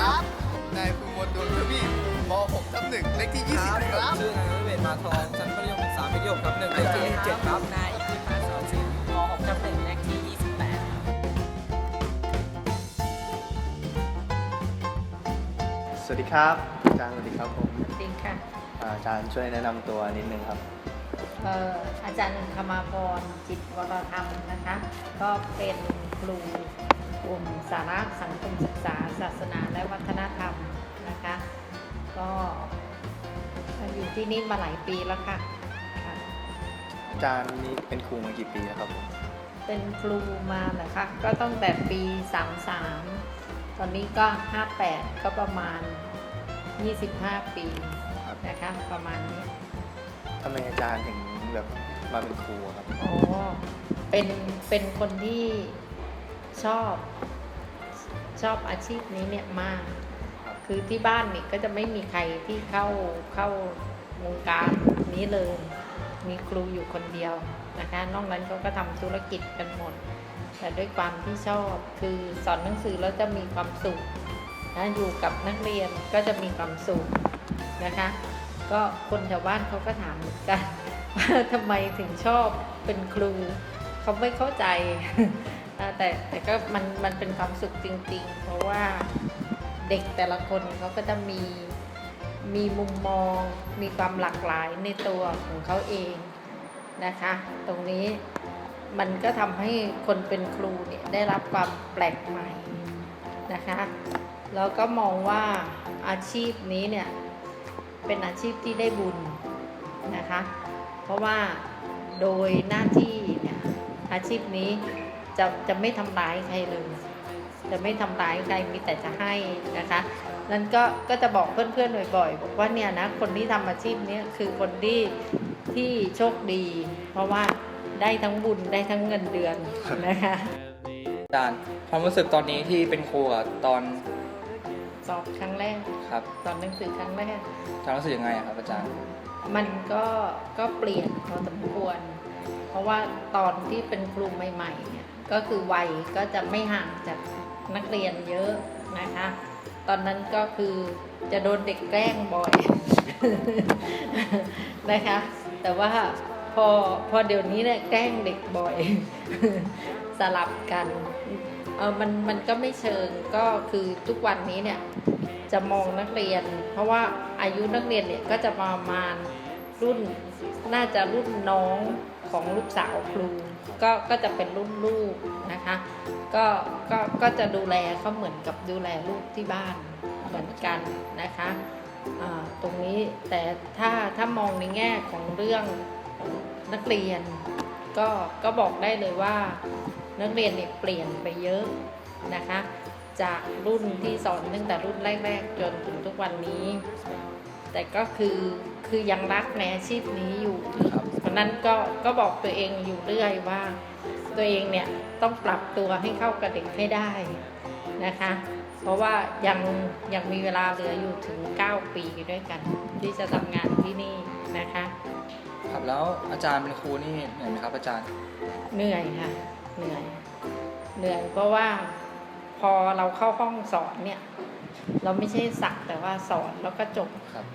ครับนายภูมิมนต์ดวงทวีปม .6 ทับหนึ่งเลขที่ 20 ครับ ชื่อนายวิเวศมาทองชั้นมัธยมศึกษาพิทยมครับหนึ่งเลขที่เจ็ดครับ นายอิทธิพัฒน์สอนศิลป์ม .6 ทับหนึ่งเลขที่ 28ครับสวัสดีครับอาจารย์สวัสดีครับผมจริงค่ะอ่าอาจารย์ช่วยแนะนำตัวนิดนึงครับ เอ่ออาจารย์ธรรมาพรจิตวรธรรมนะคะ ก็เป็นครู กลุ่มสาระสังคมศึกษา ศาสนาและวัฒนธรรมนะคะ ก็อยู่ที่นี่มาหลายปีแล้วค่ะค่ะ อาจารย์นี่เป็นครูมากี่ปีแล้วครับผมเป็นครูมานะคะก็ตั้งแต่ปี 33 ตอนนี้ก็ 58 ก็ประมาณ 25 ปีครับนะคะประมาณนี้ ทำไมอาจารย์ถึงแบบมาเป็นครูอะครับอ๋อเป็น เป็นคนที่ ชอบชอบอาชีพนี้เนี่ยมากครับคือที่บ้านนี่ก็จะไม่มีใครที่เข้าเข้าวงการนี้เลย มีครูอยู่คนเดียวนะคะนอกนั้นเขาก็ทำธุรกิจกันหมด แต่ด้วยความที่ชอบคือสอนหนังสือแล้วจะมีความสุขนะอยู่กับนักเรียนก็จะมีความสุขนะคะ ก็คนแถวบ้านเขาก็ถามเหมือนกันว่าทำไมถึงชอบเป็นครูเขาไม่เข้าใจอ่า แต่แต่ก็มันมันเป็นความสุขจริง ๆ เพราะว่าเด็กแต่ละคนเขาก็จะมีมีมุมมองมีความหลากหลายในตัวของเขาเองนะคะ ตรงนี้มันก็ทำให้คนเป็นครูเนี่ยได้รับความแปลกใหม่นะคะ แล้วก็มองว่าอาชีพนี้เนี่ยเป็นอาชีพที่ได้บุญนะคะ เพราะว่าโดยหน้าที่เนี่ยอาชีพนี้ จะจะไม่ทำร้ายใครเลยจะไม่ทำร้ายใครมีแต่จะให้นะคะนั้นก็ก็จะบอกเพื่อนๆบ่อยๆบอกว่าเนี่ยนะคนที่ทำอาชีพเนี้ยคือคนที่ที่โชคดี เพราะว่าได้ทั้งบุญได้ทั้งเงินเดือนนะคะอาจารย์ความรู้สึกตอนนี้ที่เป็นครูอะตอนสอบครั้งแรกครับสอนหนังสือครั้งแรกอาจารย์รู้สึกยังไงอะครับอาจารย์ มันก็ก็เปลี่ยนพอสมควร เพราะว่าตอนที่เป็นครูใหม่ๆเนี่ยก็คือวัยก็จะไม่ห่างจากนักเรียนเยอะนะคะ ตอนนั้นก็คือจะโดนเด็กแกล้งบ่อยนะคะ แต่ว่าพอพอเดี๋ยวนี้เนี่ยแกล้งเด็กบ่อย สลับกันเออมันมันก็ไม่เชิงก็คือทุกวันนี้เนี่ยจะมองนักเรียน เพราะว่าอายุนักเรียนเนี่ยก็จะประมาณรุ่นน่าจะรุ่นน้อง ของลูกสาวครูก็ก็จะเป็นรุ่นลูกนะคะก็ก็ก็จะดูแลเขาเหมือนกับดูแลลูกที่บ้านเหมือนกันนะคะตรงนี้แต่ถ้าถ้ามองในแง่ของเรื่องนักเรียน ก็ก็บอกได้เลยว่านักเรียนเนี่ยเปลี่ยนไปเยอะนะคะ จากรุ่นที่สอนตั้งแต่รุ่นแรกๆจนถึงทุกวันนี้ แต่ก็คือคือยังรักในอาชีพนี้อยู่ครั เพราะนั้นก็ก็บอกตัวเองอยู่เรื่อยว่า ตัวเองเนี่ยต้องปรับตัวให้เข้ากับเด็กให้ได้นะคะ เพราะว่ายังยังมีเวลาเหลืออยู่ถึง 9 ปีด้วยกัน ที่จะทำงานที่นี่นะคะ ครับแล้วอาจารย์เป็นครูนี่เหนื่อยไหมครับอาจารย์เหนื่อยค่ะเหนื่อยเหนื่อยเพราะว่าพอเราเข้าห้องสอนเนี่ย เราไม่ใช่สักแต่ว่าสอนแล้วก็จบครับ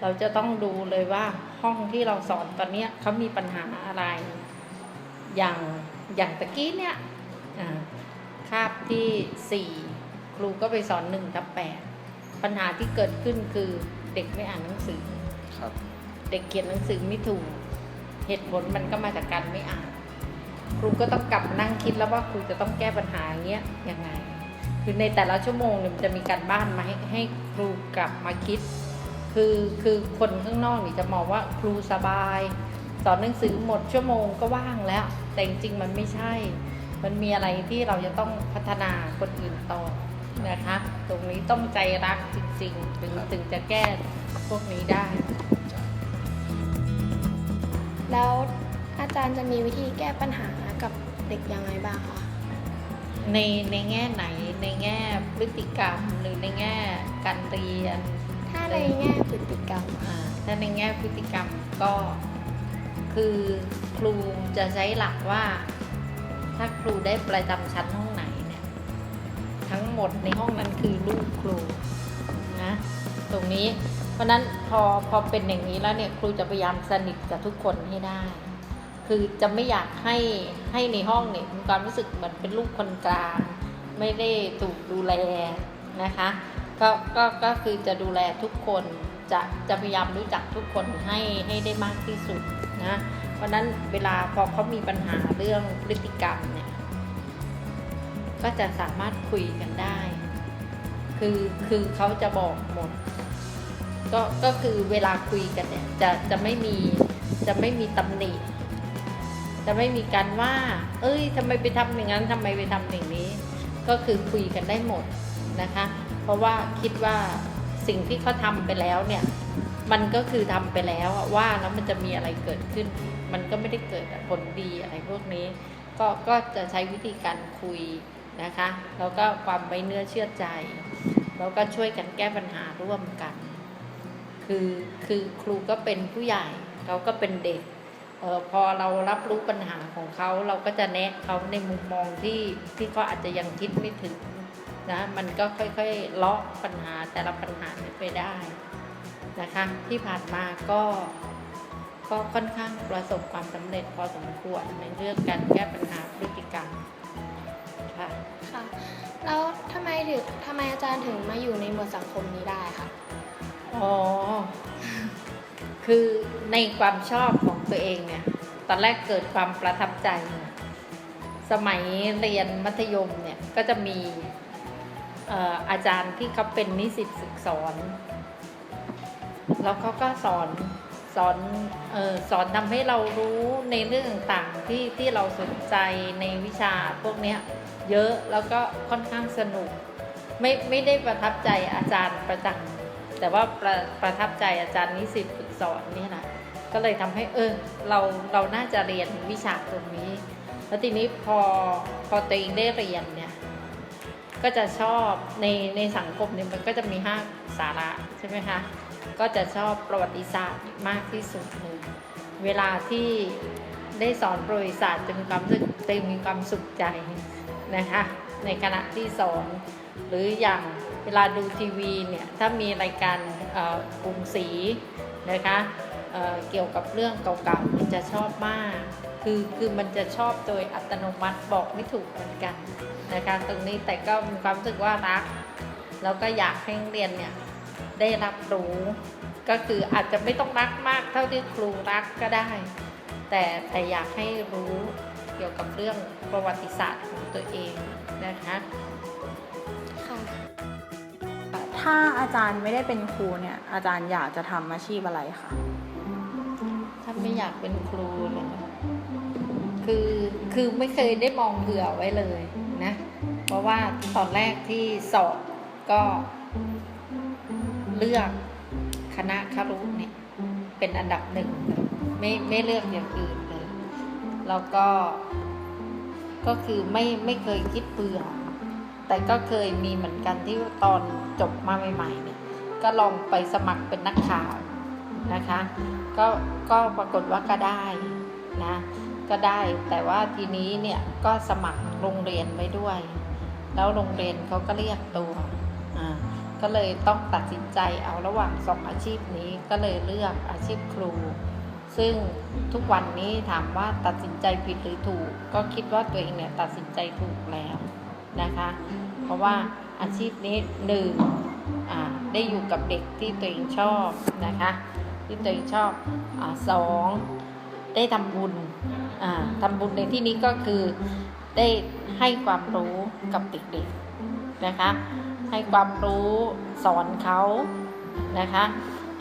เราจะต้องดูเลยว่า ห้องที่เราสอนตอนเนี้ยเขามีปัญหาอะไร อย่างอย่างตะกี้เนี่ยอ่าคาบที่สี่ครูก็ไปสอนหนึ่งกับแปดปัญหาที่เกิดขึ้นคือเด็กไม่อ่านหนังสือครับ เด็กเขียนหนังสือไม่ถูก เหตุผลมันก็มาจากการไม่อ่าน ครูก็ต้องกลับมานั่งคิดแล้วว่าครูจะต้องแก้ปัญหาอย่างเงี้ยยังไง คือในแต่ละชั่วโมงเนี่ยมันจะมีการบ้านมาให้ให้ครูกลับมาคิด คือคือคนข้างนอกนี่จะมองว่าครูสบาย สอนหนังสือหมดชั่วโมงก็ว่างแล้ว แต่จริงๆมันไม่ใช่ มันมีอะไรที่เราจะต้องพัฒนาคนอื่นต่อนะคะ ตรงนี้ต้องใจรักจริงๆ ถึงถึงจะแก้พวกนี้ได้ แล้วอาจารย์จะมีวิธีแก้ปัญหากับเด็กยังไงบ้างคะในในแง่ไหนในแง่พฤติกรรมหรือในแง่การเรียน ถ้าในแง่พฤติกรรมอ่าถ้าในแง่พฤติกรรมก็คือครูจะใช้หลักว่า ถ้าครูได้ประจำชั้นห้องไหนเนี่ย ทั้งหมดในห้องนั้นคือลูกครูนะตรงนี้ เพราะฉะนั้นพอพอเป็นอย่างนี้แล้วเนี่ยครูจะพยายามสนิทกับทุกคนให้ได้ คือจะไม่อยากให้ให้ในห้องเนี่ยมีความรู้สึกเหมือนเป็นลูกคนกลาง ไม่ได้ถูกดูแลนะคะ ก็ก็ก็คือจะดูแลทุกคนจะจะพยายามรู้จักทุกคนให้ให้ได้มากที่สุดนะเพราะนั้นเวลาพอเขามีปัญหาเรื่องพฤติกรรมเนี่ยก็จะสามารถคุยกันได้ คือคือเขาจะบอกหมด ก็ก็คือเวลาคุยกันเนี่ยจะจะไม่มีจะไม่มีตำหนิจะไม่มีการว่า เอ้ยทำไมไปทำอย่างนั้นทำไมไปทำอย่างนี้ ก็คือคุยกันได้หมดนะคะ เพราะว่าคิดว่าสิ่งที่เขาทำไปแล้วเนี่ย มันก็คือทำไปแล้วว่าแล้วมันจะมีอะไรเกิดขึ้น มันก็ไม่ได้เกิดผลดีอะไรพวกนี้ ก็ก็จะใช้วิธีการคุยนะคะแล้วก็ความไว้เนื้อเชื่อใจ แล้วก็ช่วยกันแก้ปัญหาร่วมกัน คือคือครูก็เป็นผู้ใหญ่เขาก็เป็นเด็กเออพอเรารับรู้ปัญหาของเขาเราก็จะแนะเขาในมุมมองที่ที่เขาอาจจะยังคิดไม่ถึง นะมันก็ค่อยๆเลาะปัญหาแต่ละปัญหานี้ไปได้นะคะ ที่ผ่านมาก็ก็ค่อนข้างประสบความสำเร็จพอสมควรในเรื่องการแก้ปัญหาพฤติกรรมค่ะค่ะแล้วทำไมถึงทำไมอาจารย์ถึงมาอยู่ในหมวดสังคมนี้ได้คะอ๋อคือในความชอบของตัวเองเนี่ยตอนแรกเกิดความประทับใจ สมัยเรียนมัธยมเนี่ยก็จะมีเอาจารย์ที่เขาเป็นนิสิตศึกสอน แล้วเขาก็สอนสอนออสอนทำให้เรารู้ในเรื่องต่างๆที่ที่เราสนใจในวิชาพวกนี้เยอะแล้วก็ค่อนข้างสนุก ไม่ไม่ได้ประทับใจอาจารย์ประจำแต่ว่าประประทับใจอาจารย์นิสิตฝึกสอนนี่แหละก็เลยทำให้เออเราเราน่าจะเรียนวิชาตรงนี้ แล้วทีนี้พอพอตัวเองได้เรียนเนี่ย ก็จะชอบในในสังคมเนี่ยมันก็จะมีห้าสาระใช่ไหมคะ ก็จะชอบประวัติศาสตร์มากที่สุดเลยเวลาที่ได้สอนประวัติศาสตร์จะมีความรู้สึกเต็มมีความสุขใจนะคะในขณะที่สอนหรืออย่างเวลาดูทีวีเนี่ยถ้ามีรายการเอ่อกรุงศรีนะคะเอ่อเกี่ยวกับเรื่องเก่าๆจะชอบมาก คือคือมันจะชอบโดยอัตโนมัติบอกไม่ถูกเหมือนกันนะคะตรงนี้แต่ก็มีความรู้สึกว่ารัก แล้วก็อยากให้นักเรียนเนี่ยได้รับรู้ ก็คืออาจจะไม่ต้องรักมากเท่าที่ครูรักก็ได้ แต่แต่อยากให้รู้เกี่ยวกับเรื่องประวัติศาสตร์ของตัวเองนะคะค่ะถ้าอาจารย์ไม่ได้เป็นครูเนี่ยอาจารย์อยากจะทำอาชีพอะไรคะถ้าไม่อยากเป็นครูเลย คือคือไม่เคยได้มองเผื่อไว้เลยนะ เพราะว่าตอนแรกที่สอบก็เลือกคณะครุเนี่ยเป็นอันดับหนึ่งไม่ไม่เลือกอย่างอื่นเลยแล้วก็ก็คือไม่ไม่เคยคิดเบื่อแต่ก็เคยมีเหมือนกันที่ตอนจบมาใหม่ๆเนี่ยก็ลองไปสมัครเป็นนักข่าวนะคะ ก็ก็ปรากฏว่าก็ได้นะ ก็ได้ แต่ว่าทีนี้เนี่ยก็สมัครโรงเรียนไว้ด้วย แล้วโรงเรียนเขาก็เรียกตัวอ่าก็เลยต้องตัดสินใจเอาระหว่างสองอาชีพนี้ก็เลยเลือกอาชีพครู ซึ่งทุกวันนี้ถามว่าตัดสินใจผิดหรือถูก ก็คิดว่าตัวเองเนี่ยตัดสินใจถูกแล้วนะคะ เพราะว่าอาชีพนี้หนึ่งได้อยู่กับเด็กที่ตัวเองชอบนะคะ ที่ตัวเองชอบอสอง ได้ทำบุญอ่าทำบุญในที่นี้ก็คือได้ให้ความรู้กับเด็กๆนะคะ ให้ความรู้สอนเขานะคะ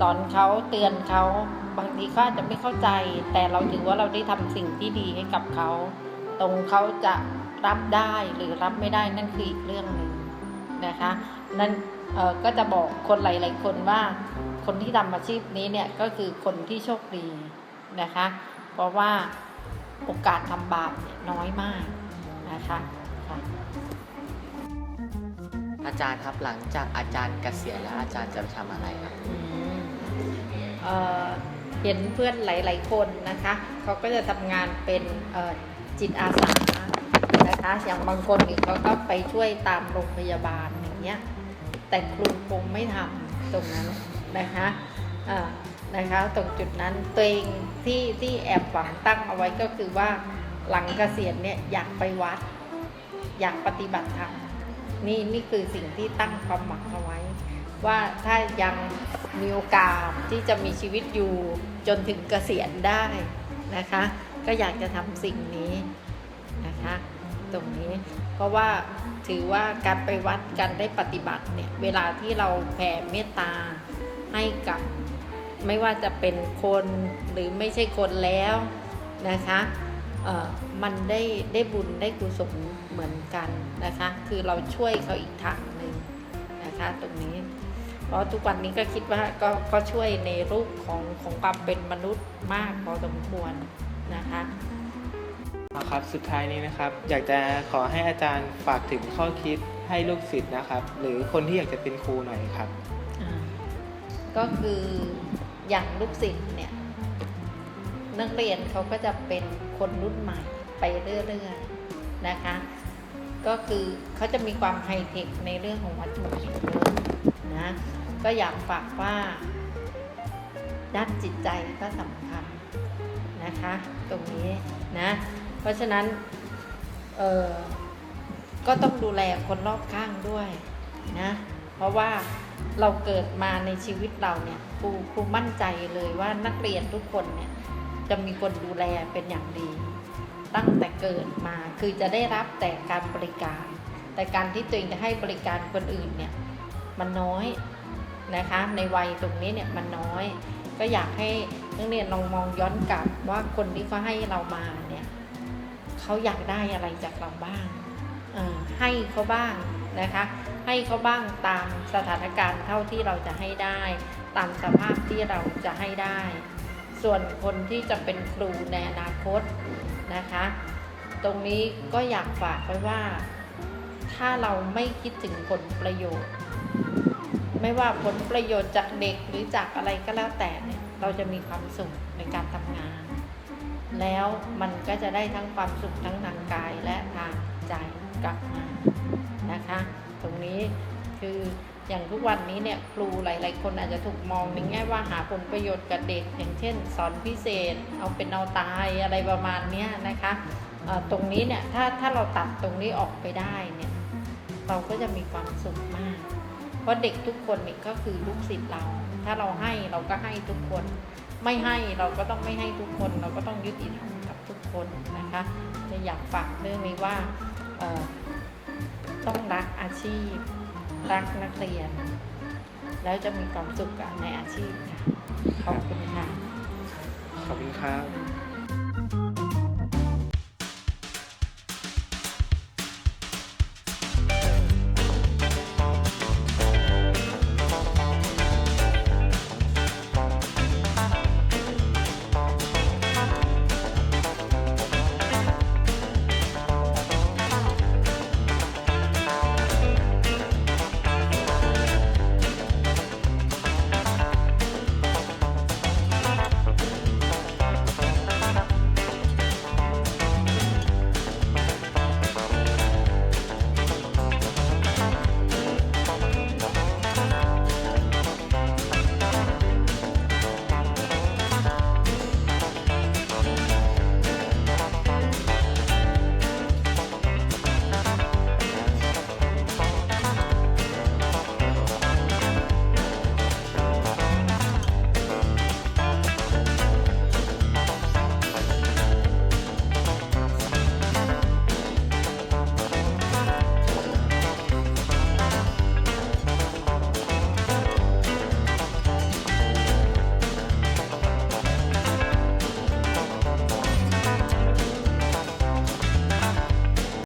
สอนเขาเตือนเขาบางทีเขาอาจจะไม่เข้าใจ แต่เราถือว่าเราได้ทำสิ่งที่ดีให้กับเขา ตรงเขาจะรับได้หรือรับไม่ได้นั่นคืออีกเรื่องหนึ่งนะคะ นั่นเอ่อก็จะบอกคนหลาย ๆ คนว่าคนที่ทำอาชีพนี้เนี่ยก็คือคนที่โชคดีนะคะ เพราะว่าโอกาสทำบาปเนี่ยน้อยมากนะคะค่ะอาจารย์ครับหลังจากอาจารย์เกษียณแล้วอาจารย์จะทำอะไรครับอืมเอ่อเห็นเพื่อนหลาย ๆ คนนะคะเขาก็จะทำงานเป็นเอ่อจิตอาสานะคะนะอย่างบางคนนี่เขาก็ไปช่วยตามโรงพยาบาลอย่างเงี้ยแต่ครูคงไม่ทำตรงนั้นนะคะอ่า นะคะ ตรงจุดนั้นตัวเองที่ที่แอบหวังตั้งเอาไว้ก็คือว่าหลังเกษียณเนี่ยอยากไปวัด อยากปฏิบัติธรรมนี่นี่คือสิ่งที่ตั้งความหวังเอาไว้ ว่าถ้ายังมีโอกาสที่จะมีชีวิตอยู่จนถึงเกษียณได้นะคะ ก็อยากจะทำสิ่งนี้นะคะ ตรงนี้เพราะว่าถือว่าการไปวัดการได้ปฏิบัติเนี่ยเวลาที่เราแผ่เมตตาให้กับ ไม่ว่าจะเป็นคนหรือไม่ใช่คนแล้วนะคะเอ่อมันได้ได้บุญได้กุศลเหมือนกันนะคะ คือเราช่วยเขาอีกทางหนึ่งนะคะตรงนี้ เพราะทุกวันนี้ก็คิดว่าก็ก็ช่วยในรูปของของความเป็นมนุษย์มากพอสมควรนะคะครับสุดท้ายนี้นะครับ อยากจะขอให้อาจารย์ฝากถึงข้อคิดให้ลูกศิษย์นะครับ หรือคนที่อยากจะเป็นครูหน่อยครับอ่าก็คือ อย่างลูกศิษย์เนี่ยนักเรียนเขาก็จะเป็นคนรุ่นใหม่ไปเรื่อยๆนะคะ ก็คือเขาจะมีความไฮเทคในเรื่องของวัตถุดิบเยอะนะก็อยากฝากว่าด้านจิตใจก็สำคัญนะคะ ตรงนี้นะ เพราะฉะนั้นเออก็ต้องดูแลคนรอบข้างด้วยนะ เพราะว่า เราเกิดมาในชีวิตเราเนี่ยครูครูมั่นใจเลยว่านักเรียนทุกคนเนี่ยจะมีคนดูแลเป็นอย่างดี ตั้งแต่เกิดมาคือจะได้รับแต่การบริการ แต่การที่ตัวเองจะให้บริการคนอื่นเนี่ยมันน้อยนะคะในวัยตรงนี้เนี่ยมันน้อย ก็อยากให้นักเรียนลองมองย้อนกลับว่าคนที่เขาให้เรามาเนี่ยเขาอยากได้อะไรจากเราบ้างให้เขาบ้างนะคะ ให้เขาบ้างตามสถานการณ์เท่าที่เราจะให้ได้ ตามสภาพที่เราจะให้ได้ ส่วนคนที่จะเป็นครูในอนาคตนะคะ ตรงนี้ก็อยากฝากไว้ว่า ถ้าเราไม่คิดถึงผลประโยชน์ ไม่ว่าผลประโยชน์จากเด็กหรือจากอะไรก็แล้วแต่เนี่ยเราจะมีความสุขในการทำงาน แล้วมันก็จะได้ทั้งความสุขทั้งทางกายและทางใจกลับมานะคะ ตรงนี้ คืออย่างทุกวันนี้เนี่ยครูหลาย ๆ คนอาจจะถูกมองในแง่ว่าหาผลประโยชน์กับเด็ก อย่างเช่น สอนพิเศษ เอาเป็นเอาตายอะไรประมาณนี้นะคะตรงนี้เนี่ยถ้าถ้าเราตัดตรงนี้ออกไปได้เนี่ยเราก็จะมีความสุขมาก เพราะเด็กทุกคนเนี่ยก็คือลูกศิษย์เรา ถ้าเราให้เราก็ให้ทุกคน ไม่ให้เราก็ต้องไม่ให้ทุกคน เราก็ต้องยุติธรรมกับทุกคนนะคะจะอยากฝากเรื่องนี้ว่า ต้องรักอาชีพ รักนักเรียน แล้วจะมีความสุขในอาชีพค่ะขอบคุณค่ะ ขอบคุณครับ